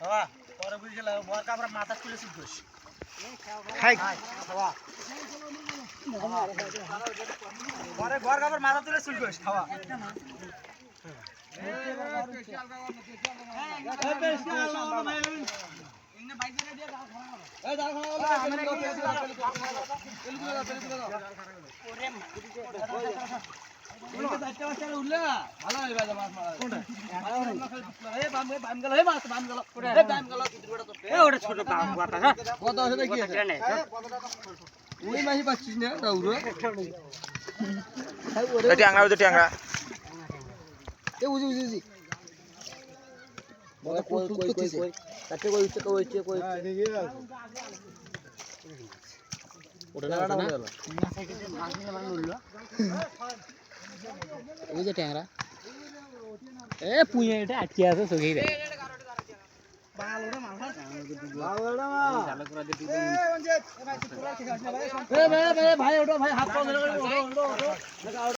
বাবা পরে বুঝে গেল বর কাপড় মাথা তুলে শিখছিস খাই পরে ঘর কাপড় মাথা তুলে শিখছিস খাওয়া ছোট ট্যাংরা ওই ট্যাংরা। এ বুঝি বুঝি বুঝি। কই কই কই কই? তাতে কই উঠতে কই উঠতে কই ওটা না না? ওই যে ট্যাংরা এ পুঁয়ে এটা আটকে আছে চোখেই রে ভাই ভাই ভাই ওটা ভাই হাত পা ধরে